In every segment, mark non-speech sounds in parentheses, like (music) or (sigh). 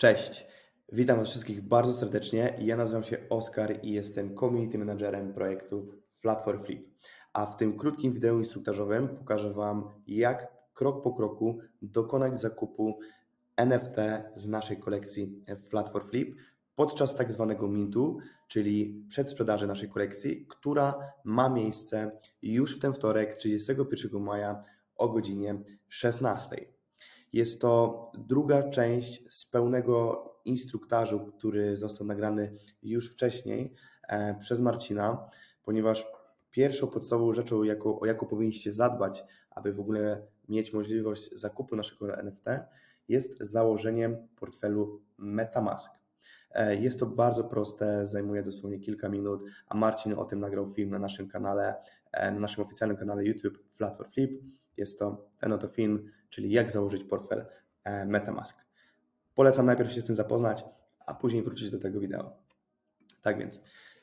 Cześć, witam Was wszystkich bardzo serdecznie. Ja nazywam się Oskar i jestem community managerem projektu Flat for Flip. A w tym krótkim wideo instruktażowym pokażę Wam, jak krok po kroku dokonać zakupu NFT z naszej kolekcji Flat for Flip podczas tak zwanego mintu, czyli przedsprzedaży naszej kolekcji, która ma miejsce już w ten wtorek, 31 maja o godzinie 16. Jest to druga część z pełnego instruktażu, który został nagrany już wcześniej e, przez Marcina, ponieważ pierwszą podstawową rzeczą, o jaką powinniście zadbać, aby w ogóle mieć możliwość zakupu naszego NFT, jest założenie portfelu MetaMask. E, Jest to bardzo proste, zajmuje dosłownie kilka minut, a Marcin o tym nagrał film na naszym kanale, e, na naszym oficjalnym kanale YouTube Flat for Flip. Jest to ten oto film, czyli jak założyć portfel e, MetaMask. Polecam najpierw się z tym zapoznać, a później wrócić do tego wideo. Tak więc,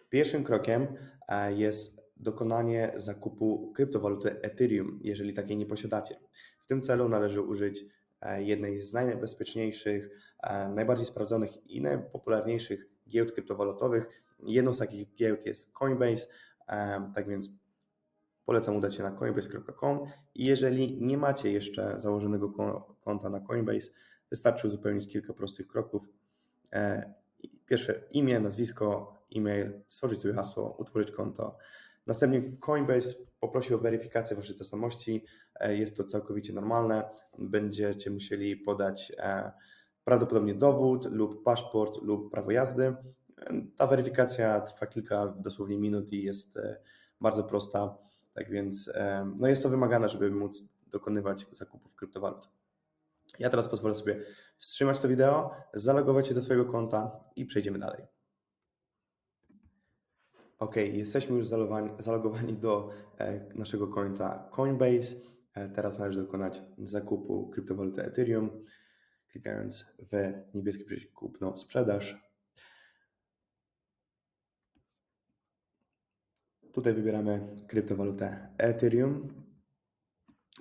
pierwszym krokiem e, jest dokonanie zakupu kryptowaluty Ethereum, jeżeli takiej nie posiadacie. W tym celu należy użyć e, jednej z najbezpieczniejszych, najbardziej sprawdzonych i najpopularniejszych giełd kryptowalutowych. Jedną z takich giełd jest Coinbase, tak więc polecam udać się na coinbase.com i jeżeli nie macie jeszcze założonego ko- konta na Coinbase, wystarczy uzupełnić kilka prostych kroków. E, Pierwsze imię, nazwisko, e-mail, stworzyć sobie hasło, utworzyć konto. Następnie Coinbase poprosi o weryfikację Waszej tożsamości. E, Jest to całkowicie normalne. Będziecie musieli podać e, prawdopodobnie dowód lub paszport lub prawo jazdy. Ta weryfikacja trwa kilka dosłownie minut i jest bardzo prosta. Tak więc no jest to wymagane, żeby móc dokonywać zakupów kryptowalut. Ja teraz pozwolę sobie wstrzymać to wideo, zalogować się do swojego konta i przejdziemy dalej. Ok, jesteśmy już zalogowani, zalogowani do e, naszego konta Coinbase. E, Teraz należy dokonać zakupu kryptowaluty Ethereum, klikając w niebieski przycisk kupno sprzedaż. Tutaj wybieramy kryptowalutę Ethereum.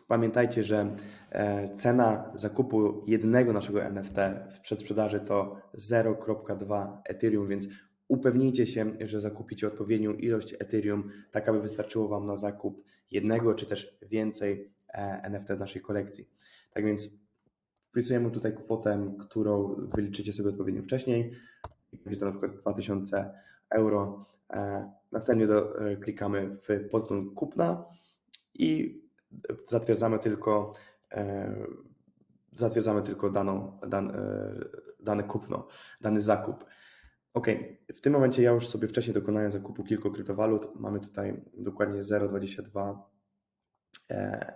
Pamiętajcie, że e, cena zakupu jednego naszego NFT w przedsprzedaży to 0.2 Ethereum, więc upewnijcie się, że zakupicie odpowiednią ilość Ethereum, tak aby wystarczyło Wam na zakup jednego czy też więcej e, NFT z naszej kolekcji. Tak więc wpisujemy tutaj kwotę, którą wyliczycie sobie odpowiednio wcześniej. Będzie to na przykład 2000 euro. E, Następnie do, e, klikamy w podgląd kupna i zatwierdzamy tylko, e, zatwierdzamy tylko daną, dan, dane kupno, dany zakup. Ok, w tym momencie ja już sobie wcześniej dokonałem zakupu kilku kryptowalut. Mamy tutaj dokładnie 0,22 e,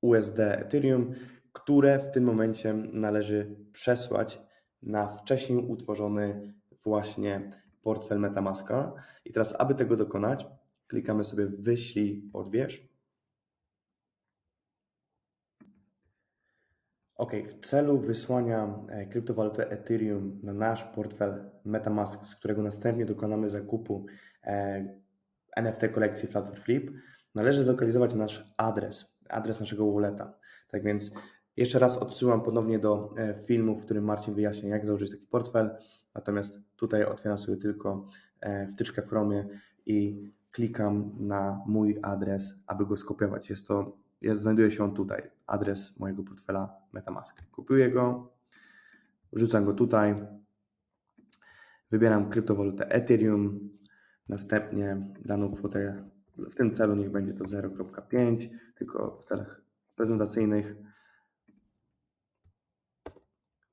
USD Ethereum, które w tym momencie należy przesłać na wcześniej utworzony właśnie portfel MetaMaska. I teraz, aby tego dokonać, klikamy sobie wyślij, odbierz. Ok, w celu wysłania e, kryptowaluty Ethereum na nasz portfel MetaMask, z którego następnie dokonamy zakupu e, NFT kolekcji Flat for Flip, należy zlokalizować nasz adres, adres naszego walleta. Tak więc jeszcze raz odsyłam ponownie do e, filmu, w którym Marcin wyjaśnia, jak założyć taki portfel. Natomiast tutaj otwieram sobie tylko e, wtyczkę w Chromie i klikam na mój adres, aby go skopiować. Jest to, jest, znajduje się on tutaj, adres mojego portfela MetaMask. Kopiuję go, wrzucam go tutaj, wybieram kryptowalutę Ethereum, następnie daną kwotę, w tym celu niech będzie to 0.5, tylko w celach prezentacyjnych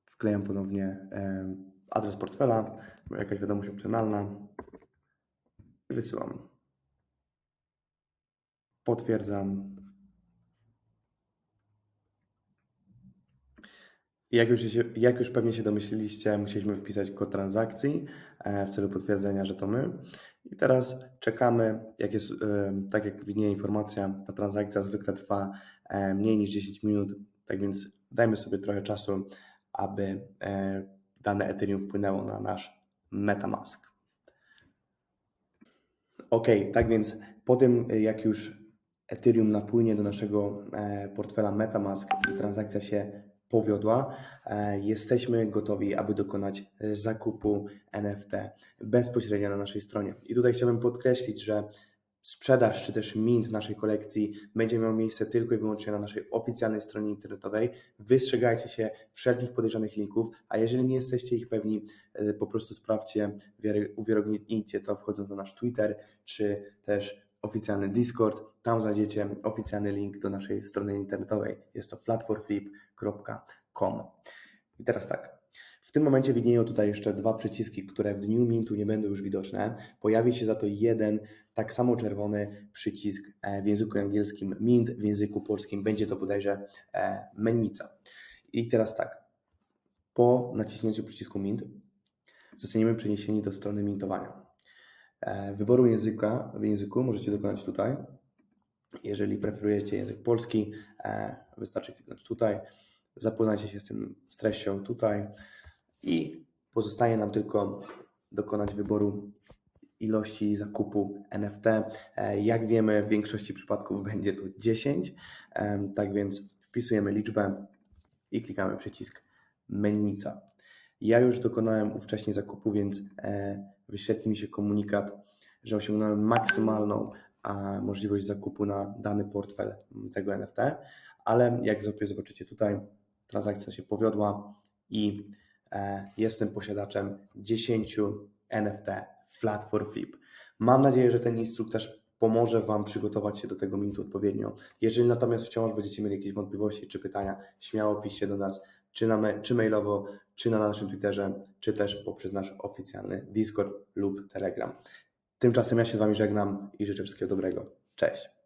wklejam ponownie e, adres portfela, jakaś wiadomość opcjonalna i wysyłam. Potwierdzam. Jak już, się, jak już pewnie się domyśliliście, musieliśmy wpisać kod transakcji e, w celu potwierdzenia, że to my. I teraz czekamy, jak jest, e, tak jak widnieje informacja, ta transakcja zwykle trwa e, mniej niż 10 minut, tak więc dajmy sobie trochę czasu, aby dane Ethereum wpłynęło na nasz MetaMask. Ok, tak więc po tym, jak już Ethereum napłynie do naszego e, portfela MetaMask i transakcja się powiodła, e, jesteśmy gotowi, aby dokonać zakupu NFT bezpośrednio na naszej stronie. I tutaj chciałbym podkreślić, że sprzedaż czy też mint naszej kolekcji będzie miał miejsce tylko i wyłącznie na naszej oficjalnej stronie internetowej. Wystrzegajcie się wszelkich podejrzanych linków, a jeżeli nie jesteście ich pewni, e, po prostu sprawdźcie, uwiarygodnijcie to wchodząc na nasz Twitter czy też oficjalny Discord. Tam znajdziecie oficjalny link do naszej strony internetowej. Jest to flatforflip.com. I teraz tak. W tym momencie widnieją tutaj jeszcze dwa przyciski, które w dniu mintu nie będą już widoczne. Pojawi się za to jeden tak samo czerwony przycisk e, w języku angielskim mint, w języku polskim będzie to bodajże e, mennica. I teraz tak. Po naciśnięciu przycisku mint zostaniemy przeniesieni do strony mintowania. E, Wyboru języka w języku możecie dokonać tutaj. Jeżeli preferujecie język polski, wystarczy kliknąć tutaj. Zapoznajcie się z tym z treścią tutaj i pozostaje nam tylko dokonać wyboru ilości zakupu NFT. E, Jak wiemy, w większości przypadków (laughs) będzie to 10. Em, Tak więc wpisujemy liczbę i klikamy przycisk mennica. Ja już dokonałem ówcześnie zakupu, więc e, wyświetli mi się komunikat, że osiągnąłem maksymalną możliwość zakupu na dany portfel tego NFT, ale jak zobaczycie tutaj, transakcja się powiodła i e, jestem posiadaczem 10 NFT Flat for Flip. Mam nadzieję, że ten instruktaż pomoże Wam przygotować się do tego mintu odpowiednio. Jeżeli natomiast wciąż będziecie mieli jakieś wątpliwości czy pytania, śmiało piszcie do nas, czy, na me, czy mailowo, czy na naszym Twitterze, czy też poprzez nasz oficjalny Discord lub Telegram. Tymczasem ja się z Wami żegnam i życzę wszystkiego dobrego. Cześć!